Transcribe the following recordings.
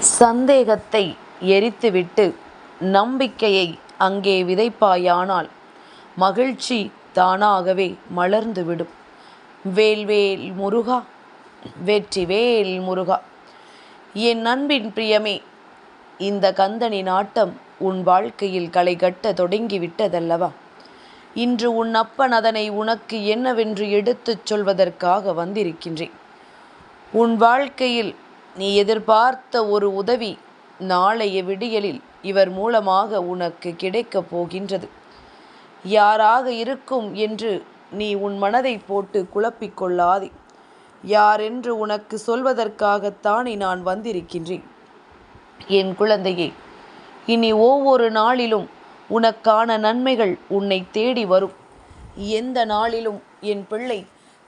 சந்தேகத்தை எரித்துவிட்டு நம்பிக்கையை அங்கே விதைப்பாயானால் மகிழ்ச்சி தானாகவே மலர்ந்துவிடும். வேல்வேல் முருகா வெற்றிவேல் முருகா. என் அன்பின் பிரியமே இந்த கந்தனின் ஆட்டம் உன் வாழ்க்கையில் களை கட்ட தொடங்கிவிட்டதல்லவா? இன்று உன் அப்பன் அதனை உனக்கு என்னவென்று எடுத்துச் சொல்வதற்காக வந்திருக்கின்றேன். உன் வாழ்க்கையில் நீ எதிர்பார்த்த ஒரு உதவி நாளைய விடியலில் இவர் மூலமாக உனக்கு கிடைக்கப் போகின்றது. யாராக இருக்கும் என்று நீ உன் மனதை போட்டு குழப்பிக்கொள்ளாதே யாரென்று உனக்கு சொல்வதற்காகத்தானே நான் வந்திருக்கின்றேன். என் குழந்தையே இனி ஒவ்வொரு நாளிலும் உனக்கான நன்மைகள் உன்னை தேடி வரும். எந்த நாளிலும் என் பிள்ளை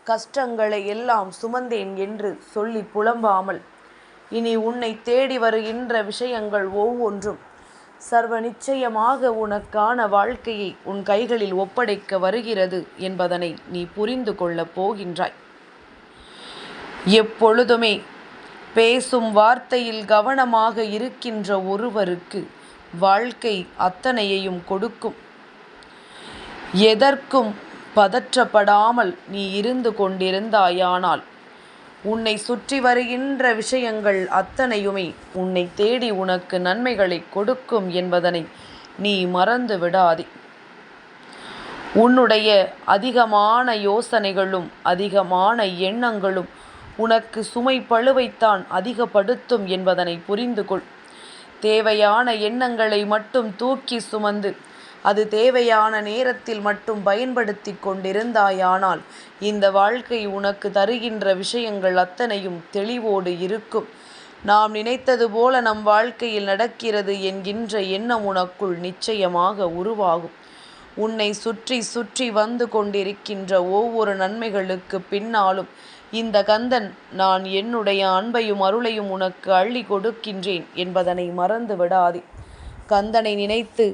கஷ்டங்களை எல்லாம் சுமந்தேன் என்று சொல்லி புலம்பாமல் இனி உன்னை தேடி வருகின்ற விஷயங்கள் ஒவ்வொன்றும். சர்வ நிச்சயமாக உனக்கான வாழ்க்கையை உன் கைகளில் ஒப்படைக்க வருகிறது என்பதனை நீ புரிந்து கொள்ளப் போகின்றாய். எப்பொழுதுமே பேசும் வார்த்தையில் கவனமாக இருக்கின்ற ஒருவருக்கு வாழ்க்கை அத்தனையையும் கொடுக்கும். எதற்கும் பதற்றப்படாமல் நீ இருந்து கொண்டிருந்தாயானால் உன்னை சுற்றி வருகின்ற விஷயங்கள் அத்தனையுமே உன்னை தேடி உனக்கு நன்மைகளை கொடுக்கும் என்பதனை நீ மறந்து விடாதே. உன்னுடைய அதிகமான யோசனைகளும் அதிகமான எண்ணங்களும் உனக்கு சுமை பழுவைத்தான் அதிகப்படுத்தும் என்பதனை புரிந்து கொள் தேவையான எண்ணங்களை மட்டும் தூக்கி சுமந்து அது தேவையான நேரத்தில் மட்டும் பயன்படுத்தி கொண்டிருந்தாயானால் இந்த வாழ்க்கை உனக்கு தருகின்ற விஷயங்கள் அத்தனையும் தெளிவோடு இருக்கும். நாம் நினைத்தது போல நம் வாழ்க்கையில் நடக்கிறது என்கின்ற எண்ணம் உனக்குள் நிச்சயமாக உருவாகும். உன்னை சுற்றி சுற்றி வந்து கொண்டிருக்கின்ற ஒவ்வொரு நன்மைகளுக்கு பின்னாலும் இந்த கந்தன் நான் என்னுடைய அன்பையும் அருளையும் உனக்கு அள்ளி கொடுக்கின்றேன் என்பதனை மறந்து விடாதே கந்தனை நினைத்து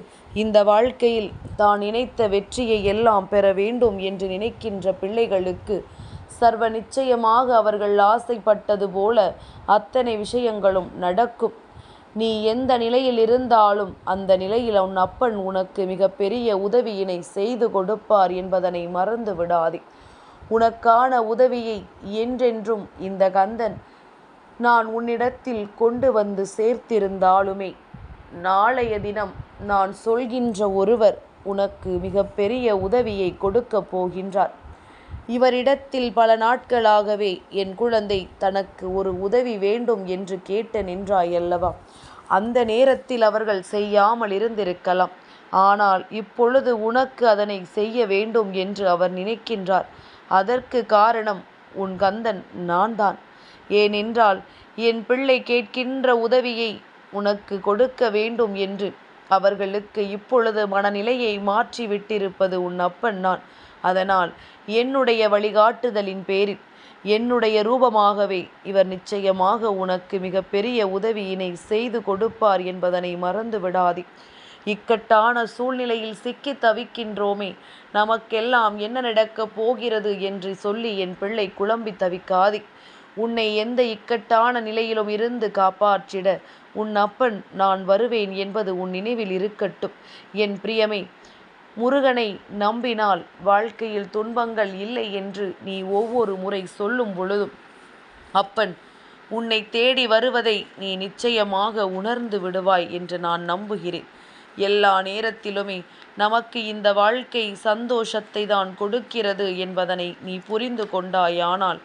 இந்த வாழ்க்கையில் தான் நினைத்த வெற்றியை எல்லாம் பெற வேண்டும் என்று நினைக்கின்ற பிள்ளைகளுக்கு சர்வ நிச்சயமாக அவர்கள் ஆசைப்பட்டது போல அத்தனை விஷயங்களும் நடக்கும். நீ எந்த நிலையில் இருந்தாலும் அந்த நிலையில் உன் அப்பன் உனக்கு மிகப்பெரிய உதவியினை செய்து கொடுப்பார் என்பதனை மறந்து விடாதே. உனக்கான உதவியை என்றென்றும் இந்த கந்தன் நான் உன்னிடத்தில் கொண்டு வந்து சேர்த்திருந்தாலுமே நாளைய தினம் நான் சொல்கின்ற ஒருவர் உனக்கு மிகப்பெரிய உதவியை கொடுக்கப் போகின்றார். இவரிடத்தில் பல நாட்களாகவே என் குழந்தை தனக்கு ஒரு உதவி வேண்டும் என்று கேட்டு நின்றாயல்லவா அந்த நேரத்தில் அவர்கள் செய்யாமல் இருந்திருக்கலாம். ஆனால் இப்பொழுது உனக்கு அதனை செய்ய வேண்டும் என்று அவர் நினைக்கின்றார். அதற்கு காரணம் உன் கந்தன் நான் தான் ஏனென்றால் என் பிள்ளை கேட்கின்ற உதவியை உனக்கு கொடுக்க வேண்டும் என்று. அவர்களுக்கு இப்பொழுது மனநிலையை மாற்றி விட்டிருப்பது உன் அப்பன் நான். அதனால் என்னுடைய வழிகாட்டுதலின் பேரில் என்னுடைய ரூபமாகவே இவர் நிச்சயமாக உனக்கு மிகப்பெரிய உதவியினை செய்து கொடுப்பார் என்பதனை மறந்து விடாதே இக்கட்டான சூழ்நிலையில் சிக்கி தவிக்கின்றோமே. நமக்கெல்லாம் என்ன நடக்கப் போகிறது என்று சொல்லி என் பிள்ளை குழம்பி தவிக்காதே. உன்னை எந்த இக்கட்டான நிலையிலும் இருந்து காப்பாற்றிட உன் அப்பன் நான் வருவேன் என்பது உன் நினைவில் இருக்கட்டும். என் பிரியமே முருகனை நம்பினால் வாழ்க்கையில் துன்பங்கள் இல்லை என்று நீ ஒவ்வொரு முறை சொல்லும் பொழுதும் அப்பன் உன்னை தேடி வருவதை நீ நிச்சயமாக உணர்ந்து விடுவாய் என்று நான் நம்புகிறேன். எல்லா நேரத்திலுமே நமக்கு இந்த வாழ்க்கை சந்தோஷத்தை தான் கொடுக்கிறது என்பதனை நீ புரிந்து கொண்டாயானால்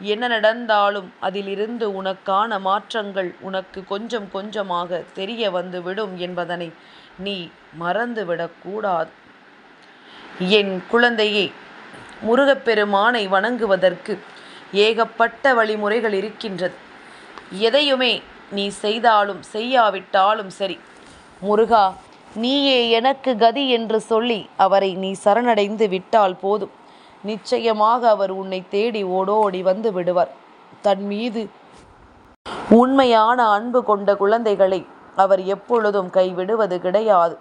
என்ன நடந்தாலும் அதிலிருந்து உனக்கான மாற்றங்கள் உனக்கு கொஞ்சம் கொஞ்சமாக தெரிய வந்துவிடும் என்பதனை நீ மறந்துவிடக்கூடாது என் குழந்தையே முருகப்பெருமானை வணங்குவதற்கு ஏகப்பட்ட வழிமுறைகள் இருக்கின்றது. எதையுமே நீ செய்தாலும் செய்யாவிட்டாலும் சரி முருகா நீயே எனக்கு கதி என்று சொல்லி அவரை நீ சரணடைந்து விட்டால் போதும். நிச்சயமாக அவர் உன்னை தேடி ஓடோடி வந்து விடுவார். தன் மீது உண்மையான அன்பு கொண்ட குழந்தைகளை அவர் எப்பொழுதும் கைவிடுவது கிடையாது.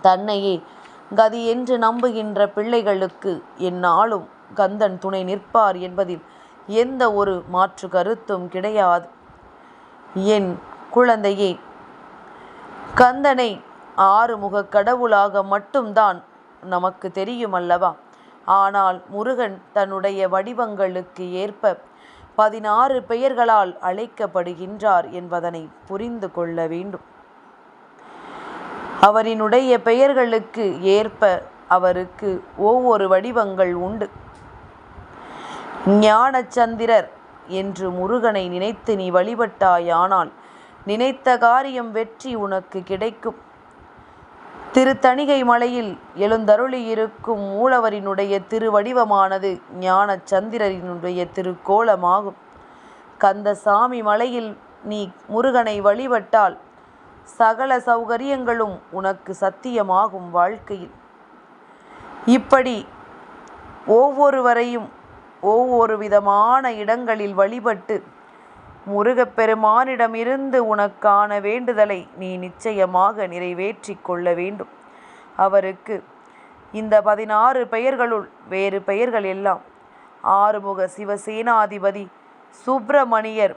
தன்னையே கதி என்று நம்புகின்ற பிள்ளைகளுக்கு என்னாலும் கந்தன் துணை நிற்பார் என்பதில் எந்த ஒரு மாற்று கருத்தும் கிடையாது. என் குழந்தையே கந்தனை ஆறுமுகக் கடவுளாக மட்டும்தான் நமக்கு தெரியுமல்லவா ஆனால் முருகன் தன்னுடைய வடிவங்களுக்கு ஏற்ப பதினாறு பெயர்களால் அழைக்கப்படுகின்றார் என்பதனை புரிந்து கொள்ள வேண்டும். அவரினுடைய பெயர்களுக்கு ஏற்ப அவருக்கு ஒவ்வொரு வடிவங்கள் உண்டு. ஞானச்சந்திரர் என்று முருகனை நினைத்து நீ வழிபட்டாயானால் நினைத்த காரியம் வெற்றி உனக்கு கிடைக்கும். திருத்தணிகை மலையில் எழுந்தருளியிருக்கும் மூலவரினுடைய திருவடிவமானது ஞான சந்திரரினுடைய திருக்கோலமாகும். கந்தசாமி மலையில் நீ முருகனை வழிபட்டால் சகல சௌகரியங்களும் உனக்கு சத்தியமாகும் வாழ்க்கையில். இப்படி ஒவ்வொருவரையும் ஒவ்வொரு விதமான இடங்களில் வழிபட்டு முருகப்பெருமானிடமிருந்து உனக்கான வேண்டுதலை நீ நிச்சயமாக நிறைவேற்றி கொள்ள வேண்டும். அவருக்கு இந்த பதினாறு பெயர்களுள் வேறு பெயர்கள் எல்லாம். ஆறுமுக சிவசேனாதிபதி சுப்பிரமணியர்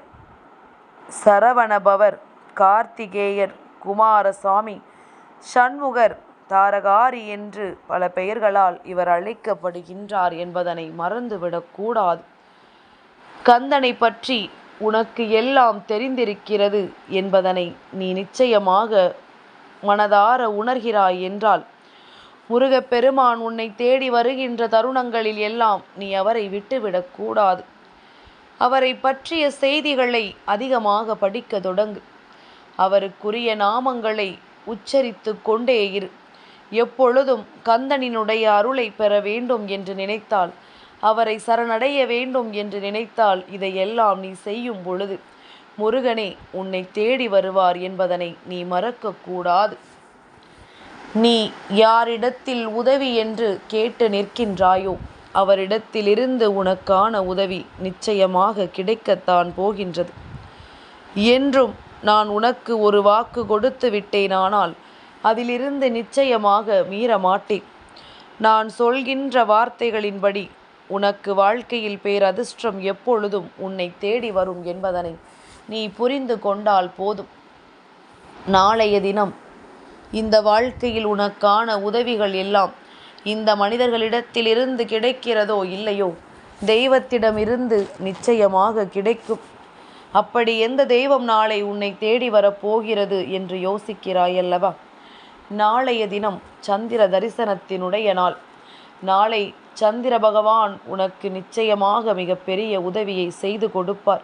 சரவணபவர் கார்த்திகேயர் குமாரசாமி சண்முகர் தாரகாரி என்று பல பெயர்களால் இவர் அழைக்கப்படுகின்றார் என்பதனை மறந்துவிடக்கூடாது. கந்தனை பற்றி உனக்கு எல்லாம் தெரிந்திருக்கிறது என்பதனை நீ நிச்சயமாக மனதார உணர்கிறாய் என்றால் முருகப்பெருமான் உன்னை தேடி வருகின்ற தருணங்களில் எல்லாம் நீ அவரை விட்டுவிடக்கூடாது அவரை பற்றிய செய்திகளை அதிகமாக படிக்க தொடங்கு. அவருக்குரிய நாமங்களை உச்சரித்து கொண்டே இரு. எப்பொழுதும் கந்தனினுடைய அருளை பெற வேண்டும் என்று நினைத்தால் அவரை சரணடைய வேண்டும் என்று நினைத்தால் இதையெல்லாம் நீ செய்யும் பொழுது முருகனே உன்னை தேடி வருவார் என்பதனை நீ மறக்கக்கூடாது. நீ யாரிடத்தில் உதவி என்று கேட்டு நிற்கின்றாயோ அவரிடத்திலிருந்து உனக்கான உதவி நிச்சயமாக கிடைக்கத்தான் போகின்றது. என்றும் நான் உனக்கு ஒரு வாக்கு கொடுத்து விட்டேனானால் அதிலிருந்து நிச்சயமாக மீற மாட்டேன் நான் சொல்கின்ற வார்த்தைகளின்படி உனக்கு வாழ்க்கையில் பேரதிர்ஷ்டம் எப்பொழுதும் உன்னை தேடி வரும் என்பதனை நீ புரிந்து கொண்டால் போதும். நாளைய தினம் இந்த வாழ்க்கையில் உனக்கான உதவிகள் எல்லாம் இந்த மனிதர்களிடத்திலிருந்து கிடைக்கிறதோ இல்லையோ? தெய்வத்திடமிருந்து நிச்சயமாக கிடைக்கும். அப்படி எந்த தெய்வம் நாளை உன்னை தேடி வரப்போகிறது என்று யோசிக்கிறாயல்லவா? நாளைய தினம் சந்திர தரிசனத்தினுடைய நாள். நாளை சந்திர பகவான் உனக்கு நிச்சயமாக மிகப்பெரிய உதவியை செய்து கொடுப்பார்.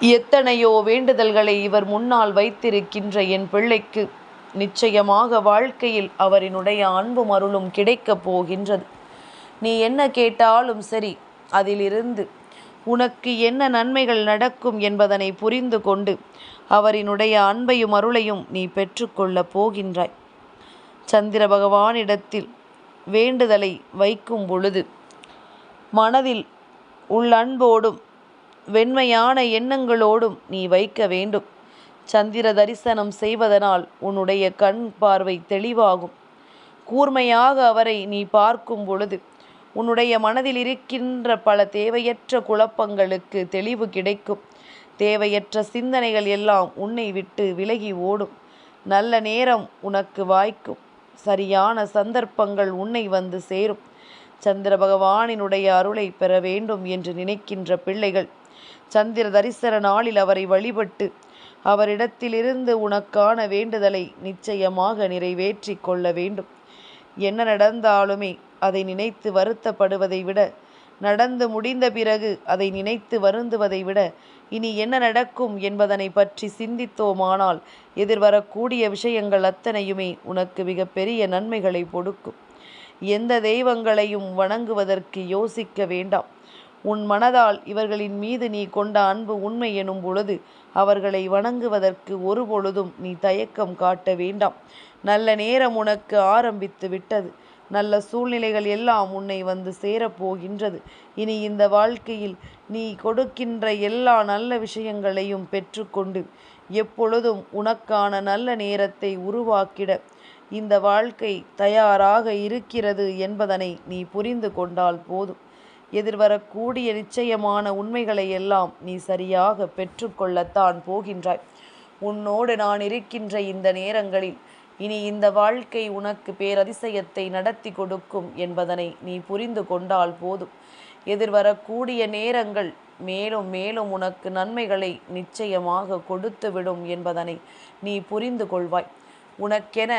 எத்தனையோ வேண்டுதல்களை இவர் முன்னால் வைத்திருக்கின்ற என் பிள்ளைக்கு நிச்சயமாக வாழ்க்கையில் அவரினுடைய அன்பும் அருளும் கிடைக்கப் போகின்றது. நீ என்ன கேட்டாலும் சரி அதிலிருந்து உனக்கு என்ன நன்மைகள் நடக்கும் என்பதனை புரிந்து கொண்டு அவரினுடைய அன்பையும் அருளையும் நீ பெற்றுக்கொள்ளப் போகின்றாய். சந்திர பகவானிடத்தில் வேண்டுதலை வைக்கும் பொழுது மனதில் உள்ளன்போடும் வெண்மையான எண்ணங்களோடும் நீ வைக்க வேண்டும். சந்திர தரிசனம் செய்வதனால் உன்னுடைய கண் பார்வை தெளிவாகும். கூர்மையாக அவரை நீ பார்க்கும் பொழுது உன்னுடைய மனதில் இருக்கின்ற பல தேவையற்ற குழப்பங்களுக்கு தெளிவு கிடைக்கும். தேவையற்ற சிந்தனைகள் எல்லாம் உன்னை விட்டு விலகி ஓடும். நல்ல நேரம் உனக்கு வாய்க்கும். சரியான சந்தர்ப்பங்கள் உன்னை வந்து சேரும். சந்திர பகவானினுடைய அருளை பெற வேண்டும் என்று நினைக்கின்ற பிள்ளைகள் சந்திர தரிசன நாளில் அவரை வழிபட்டு அவரிடத்திலிருந்து உனக்கான வேண்டுதலை நிச்சயமாக நிறைவேற்றி கொள்ள வேண்டும். என்ன நடந்தாலுமே அதை நினைத்து வருத்தப்படுவதை விட நடந்து முடிந்த பிறகு அதை நினைத்து வருந்துவதை விட இனி என்ன நடக்கும் என்பதனை பற்றி சிந்தித்தோமானால் எதிர்வரக்கூடிய விஷயங்கள் அத்தனையுமே உனக்கு மிகப்பெரிய நன்மைகளை கொடுக்கும் எந்த தெய்வங்களையும் வணங்குவதற்கு யோசிக்க வேண்டாம். உன் மனதால் இவர்களின் மீது நீ கொண்ட அன்பு உண்மை எனும் பொழுது அவர்களை வணங்குவதற்கு ஒரு பொழுதும் நீ தயக்கம் காட்ட வேண்டாம். நல்ல நேரம் உனக்கு ஆரம்பித்து விட்டது. நல்ல சூழ்நிலைகள் எல்லாம் உன்னை வந்து சேரப்போகின்றது. இனி இந்த வாழ்க்கையில் நீ கொடுக்கின்ற எல்லா நல்ல விஷயங்களையும் பெற்றுக்கொண்டு எப்பொழுதும் உனக்கான நல்ல நேரத்தை உருவாக்கிட இந்த வாழ்க்கை தயாராக இருக்கிறது என்பதனை நீ புரிந்து கொண்டால் போதும். எதிர்வரக்கூடிய நிச்சயமான உண்மைகளை எல்லாம் நீ சரியாக பெற்றுக்கொள்ளத்தான் போகின்றாய். உன்னோடு நான் இருக்கின்ற இந்த நேரங்களில் இனி இந்த வாழ்க்கை உனக்கு பேரதிசயத்தை நடத்தி கொடுக்கும் என்பதனை நீ புரிந்து கொண்டால் போதும். எதிர்வரக்கூடிய நேரங்கள் மேலும் மேலும் உனக்கு நன்மைகளை நிச்சயமாக கொடுத்துவிடும் என்பதனை நீ புரிந்து கொள்வாய். உனக்கென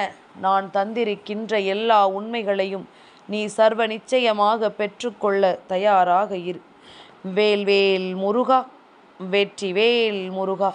நான் தந்திருக்கின்ற எல்லா உண்மைகளையும் நீ சர்வ நிச்சயமாக பெற்றுக்கொள்ள தயாராக இரு. வேல்வேல் முருகா வெற்றி வேல் முருகா.